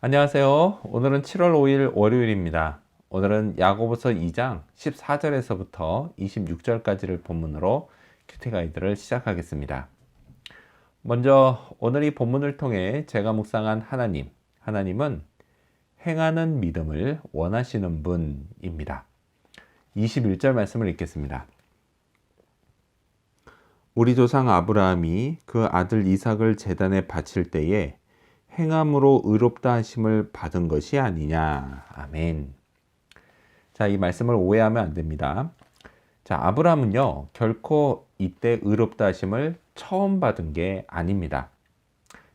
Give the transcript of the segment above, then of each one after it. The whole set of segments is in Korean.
안녕하세요. 오늘은 7월 5일 월요일입니다. 오늘은 야고보서 2장 14절에서부터 26절까지를 본문으로 큐티 가이드를 시작하겠습니다. 먼저 오늘 이 본문을 통해 제가 묵상한 하나님, 하나님은 행하는 믿음을 원하시는 분입니다. 21절 말씀을 읽겠습니다. 우리 조상 아브라함이 그 아들 이삭을 제단에 바칠 때에 행함으로 의롭다 하심을 받은 것이 아니냐. 아멘. 자, 이 말씀을 오해하면 안 됩니다. 자, 아브라함은요, 결코 이때 의롭다 하심을 처음 받은 게 아닙니다.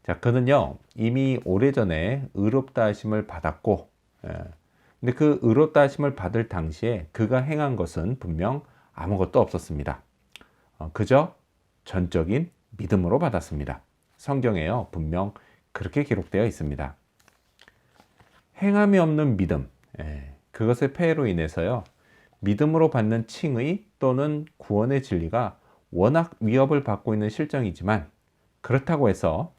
자, 그는요, 이미 오래전에 의롭다 하심을 받았고, 예, 근데 그 의롭다 하심을 받을 당시에 그가 행한 것은 분명 아무것도 없었습니다. 어, 그저 전적인 믿음으로 받았습니다. 성경에요, 분명 그렇게 기록되어 있습니다. 행함이 없는 믿음, 예, 그것의 폐해로 인해서요, 믿음으로 받는 칭의 또는 구원의 진리가 워낙 위협을 받고 있는 실정이지만 그렇다고 해서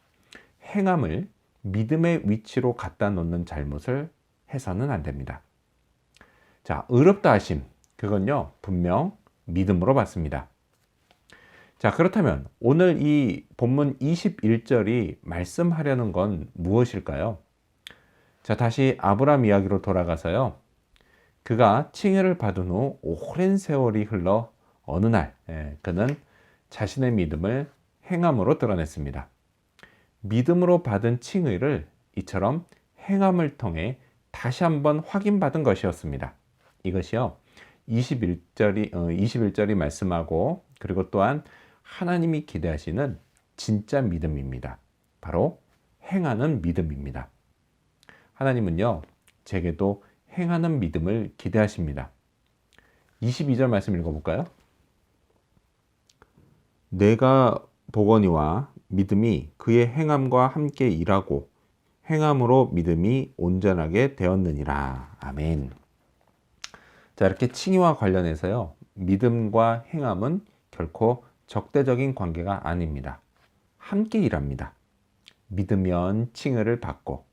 행함을 믿음의 위치로 갖다 놓는 잘못을 해서는 안 됩니다. 자, 의롭다 하심. 그건요, 분명 믿음으로 받습니다. 자, 그렇다면 오늘 이 본문 21절이 말씀하려는 건 무엇일까요? 자, 다시 아브람 이야기로 돌아가서요. 그가 칭의를 받은 후 오랜 세월이 흘러 어느 날 예, 그는 자신의 믿음을 행함으로 드러냈습니다. 믿음으로 받은 칭의를 이처럼 행함을 통해 다시 한번 확인받은 것이었습니다. 이것이요. 21절이 어, 21절이 말씀하고 그리고 또한 하나님이 기대하시는 진짜 믿음입니다. 바로 행하는 믿음입니다. 하나님은요. 제게도 행하는 믿음을 기대하십니다. 22절 말씀 읽어볼까요? 내가 보거니와 믿음이 그의 행함과 함께 일하고 행함으로 믿음이 온전하게 되었느니라. 아멘. 자, 이렇게 칭의와 관련해서요. 믿음과 행함은 결코 적대적인 관계가 아닙니다. 함께 일합니다. 믿으면 칭의를 받고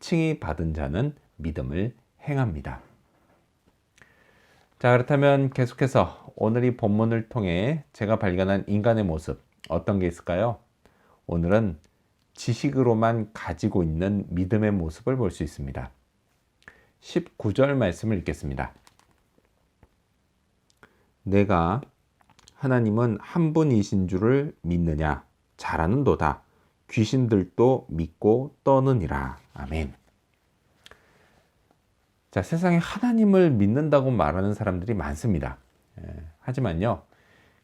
칭의 받은 자는 믿음을 행합니다. 자, 그렇다면 계속해서 오늘 이 본문을 통해 제가 발견한 인간의 모습 어떤 게 있을까요? 오늘은 지식으로만 가지고 있는 믿음의 모습을 볼 수 있습니다. 19절 말씀을 읽겠습니다. 내가 하나님은 한 분이신 줄을 믿느냐? 잘하는도다. 귀신들도 믿고 떠느니라. 아멘. 자, 세상에 하나님을 믿는다고 말하는 사람들이 많습니다. 예, 하지만요,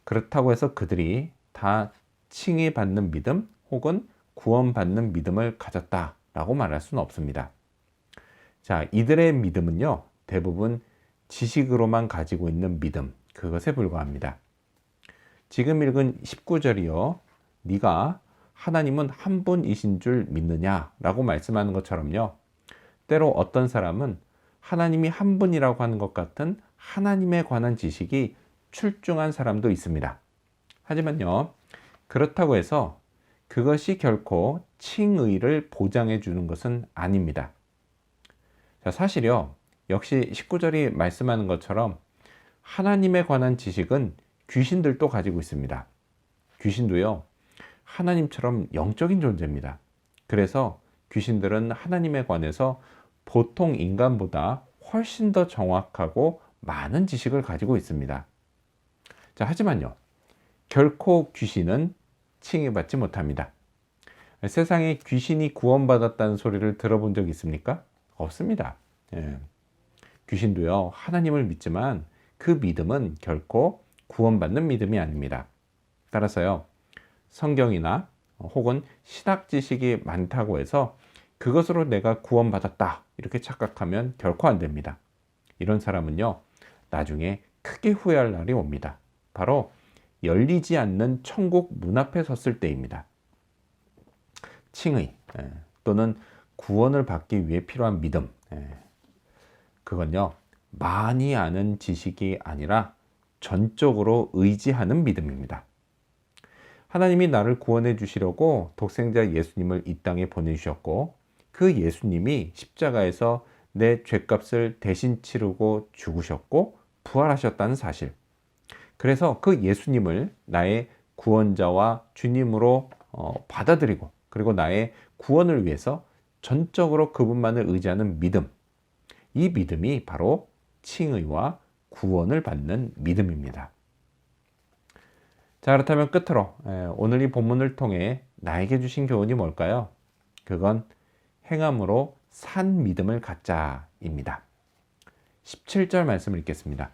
그렇다고 해서 그들이 다 칭의받는 믿음 혹은 구원받는 믿음을 가졌다라고 말할 수는 없습니다. 자, 이들의 믿음은요, 대부분 지식으로만 가지고 있는 믿음, 그것에 불과합니다. 지금 읽은 19절이요, 네가 하나님은 한 분이신 줄 믿느냐라고 말씀하는 것처럼요, 때로 어떤 사람은 하나님이 한 분이라고 하는 것 같은 하나님에 관한 지식이 출중한 사람도 있습니다. 하지만요, 그렇다고 해서 그것이 결코 칭의를 보장해 주는 것은 아닙니다. 자, 사실요, 역시 19절이 말씀하는 것처럼 하나님에 관한 지식은 귀신들도 가지고 있습니다. 귀신도요, 하나님처럼 영적인 존재입니다. 그래서 귀신들은 하나님에 관해서 보통 인간보다 훨씬 더 정확하고 많은 지식을 가지고 있습니다. 자, 하지만요. 결코 귀신은 칭의받지 못합니다. 세상에 귀신이 구원받았다는 소리를 들어본 적 있습니까? 없습니다. 예. 귀신도요, 하나님을 믿지만 그 믿음은 결코 구원받는 믿음이 아닙니다. 따라서요, 성경이나 혹은 신학 지식이 많다고 해서 그것으로 내가 구원받았다. 이렇게 착각하면 결코 안 됩니다. 이런 사람은요, 나중에 크게 후회할 날이 옵니다. 바로 열리지 않는 천국 문 앞에 섰을 때입니다. 칭의 예, 또는 구원을 받기 위해 필요한 믿음. 예, 그건요, 많이 아는 지식이 아니라 전적으로 의지하는 믿음입니다. 하나님이 나를 구원해 주시려고 독생자 예수님을 이 땅에 보내주셨고, 그 예수님이 십자가에서 내 죄값을 대신 치르고 죽으셨고 부활하셨다는 사실. 그래서 그 예수님을 나의 구원자와 주님으로 어, 받아들이고 그리고 나의 구원을 위해서 전적으로 그분만을 의지하는 믿음. 이 믿음이 바로 칭의와 구원을 받는 믿음입니다. 자, 그렇다면 끝으로 오늘 이 본문을 통해 나에게 주신 교훈이 뭘까요? 그건 행함으로 산 믿음을 갖자입니다. 17절 말씀을 읽겠습니다.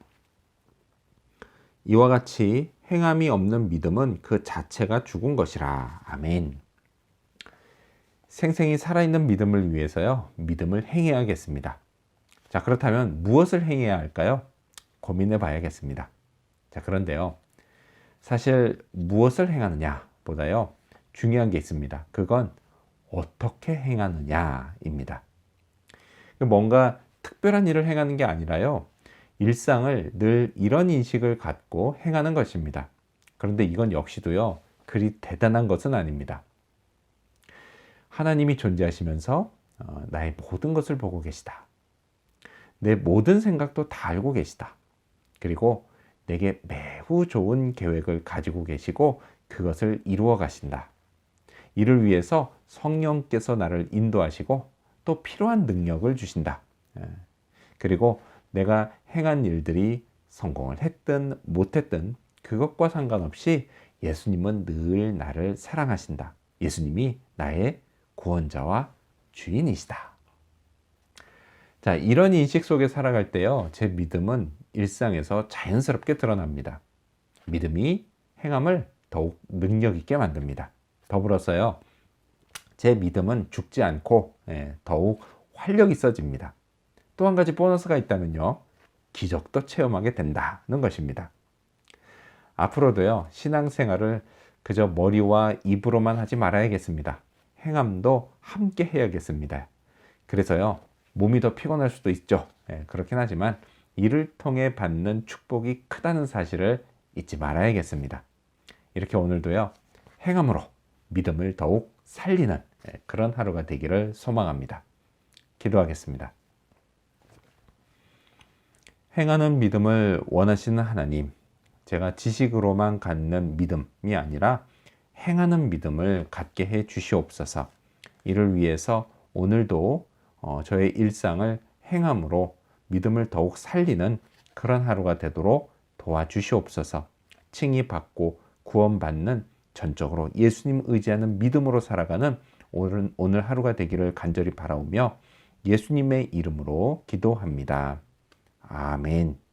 이와 같이 행함이 없는 믿음은 그 자체가 죽은 것이라. 아멘. 생생히 살아있는 믿음을 위해서요, 믿음을 행해야겠습니다. 자, 그렇다면 무엇을 행해야 할까요? 고민해 봐야겠습니다. 자, 그런데요. 사실 무엇을 행하느냐 보다요. 중요한 게 있습니다. 그건 어떻게 행하느냐입니다. 뭔가 특별한 일을 행하는 게 아니라요. 일상을 늘 이런 인식을 갖고 행하는 것입니다. 그런데 이건 역시도요. 그리 대단한 것은 아닙니다. 하나님이 존재하시면서 어, 나의 모든 것을 보고 계시다. 내 모든 생각도 다 알고 계시다. 그리고 내게 매우 좋은 계획을 가지고 계시고 그것을 이루어 가신다. 이를 위해서 성령께서 나를 인도하시고 또 필요한 능력을 주신다. 예. 그리고 내가 행한 일들이 성공을 했든 못했든 그것과 상관없이 예수님은 늘 나를 사랑하신다. 예수님이 나의 구원자와 주인이시다. 자, 이런 인식 속에 살아갈 때요, 제 믿음은 일상에서 자연스럽게 드러납니다. 믿음이 행함을 더욱 능력 있게 만듭니다. 더불어서요, 제 믿음은 죽지 않고 예, 더욱 활력 있어집니다. 또 한 가지 보너스가 있다면요, 기적도 체험하게 된다는 것입니다. 앞으로도요, 신앙생활을 그저 머리와 입으로만 하지 말아야겠습니다. 행함도 함께 해야겠습니다. 그래서요, 몸이 더 피곤할 수도 있죠. 예, 그렇긴 하지만 이를 통해 받는 축복이 크다는 사실을 잊지 말아야겠습니다. 이렇게 오늘도요, 행함으로 믿음을 더욱 살리는 예, 그런 하루가 되기를 소망합니다. 기도하겠습니다. 행하는 믿음을 원하시는 하나님, 제가 지식으로만 갖는 믿음이 아니라 행하는 믿음을 갖게 해 주시옵소서. 이를 위해서 오늘도 어, 저의 일상을 행함으로 믿음을 더욱 살리는 그런 하루가 되도록 도와주시옵소서. 칭의 받고 구원받는 전적으로 예수님 의지하는 믿음으로 살아가는 오늘, 오늘 하루가 되기를 간절히 바라오며 예수님의 이름으로 기도합니다. 아멘.